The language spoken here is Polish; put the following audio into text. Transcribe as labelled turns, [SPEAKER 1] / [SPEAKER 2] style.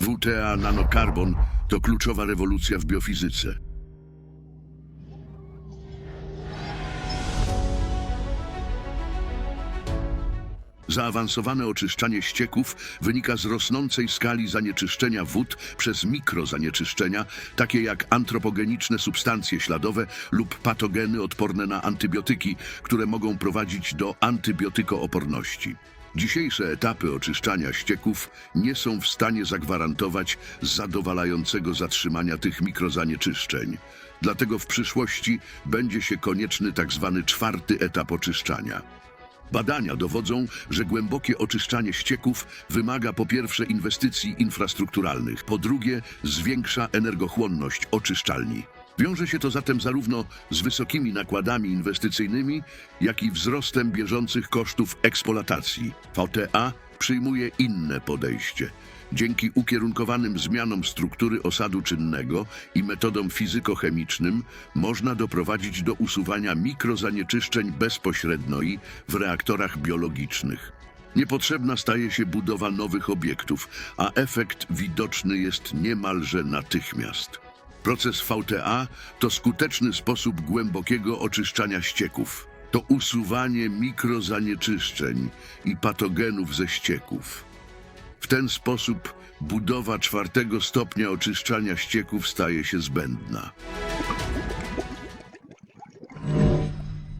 [SPEAKER 1] WTA nanokarbon to kluczowa rewolucja w biofizyce. Zaawansowane oczyszczanie ścieków wynika z rosnącej skali zanieczyszczenia wód przez mikrozanieczyszczenia, takie jak antropogeniczne substancje śladowe lub patogeny odporne na antybiotyki, które mogą prowadzić do antybiotykooporności. Dzisiejsze etapy oczyszczania ścieków nie są w stanie zagwarantować zadowalającego zatrzymania tych mikrozanieczyszczeń. Dlatego w przyszłości będzie się konieczny tak zwany czwarty etap oczyszczania. Badania dowodzą, że głębokie oczyszczanie ścieków wymaga po pierwsze inwestycji infrastrukturalnych, po drugie zwiększa energochłonność oczyszczalni. Wiąże się to zatem zarówno z wysokimi nakładami inwestycyjnymi, jak i wzrostem bieżących kosztów eksploatacji. VTA przyjmuje inne podejście. Dzięki ukierunkowanym zmianom struktury osadu czynnego i metodom fizykochemicznym można doprowadzić do usuwania mikrozanieczyszczeń bezpośrednio i w reaktorach biologicznych. Niepotrzebna staje się budowa nowych obiektów, a efekt widoczny jest niemalże natychmiast. Proces VTA to skuteczny sposób głębokiego oczyszczania ścieków. To usuwanie mikrozanieczyszczeń i patogenów ze ścieków. W ten sposób budowa czwartego stopnia oczyszczania ścieków staje się zbędna.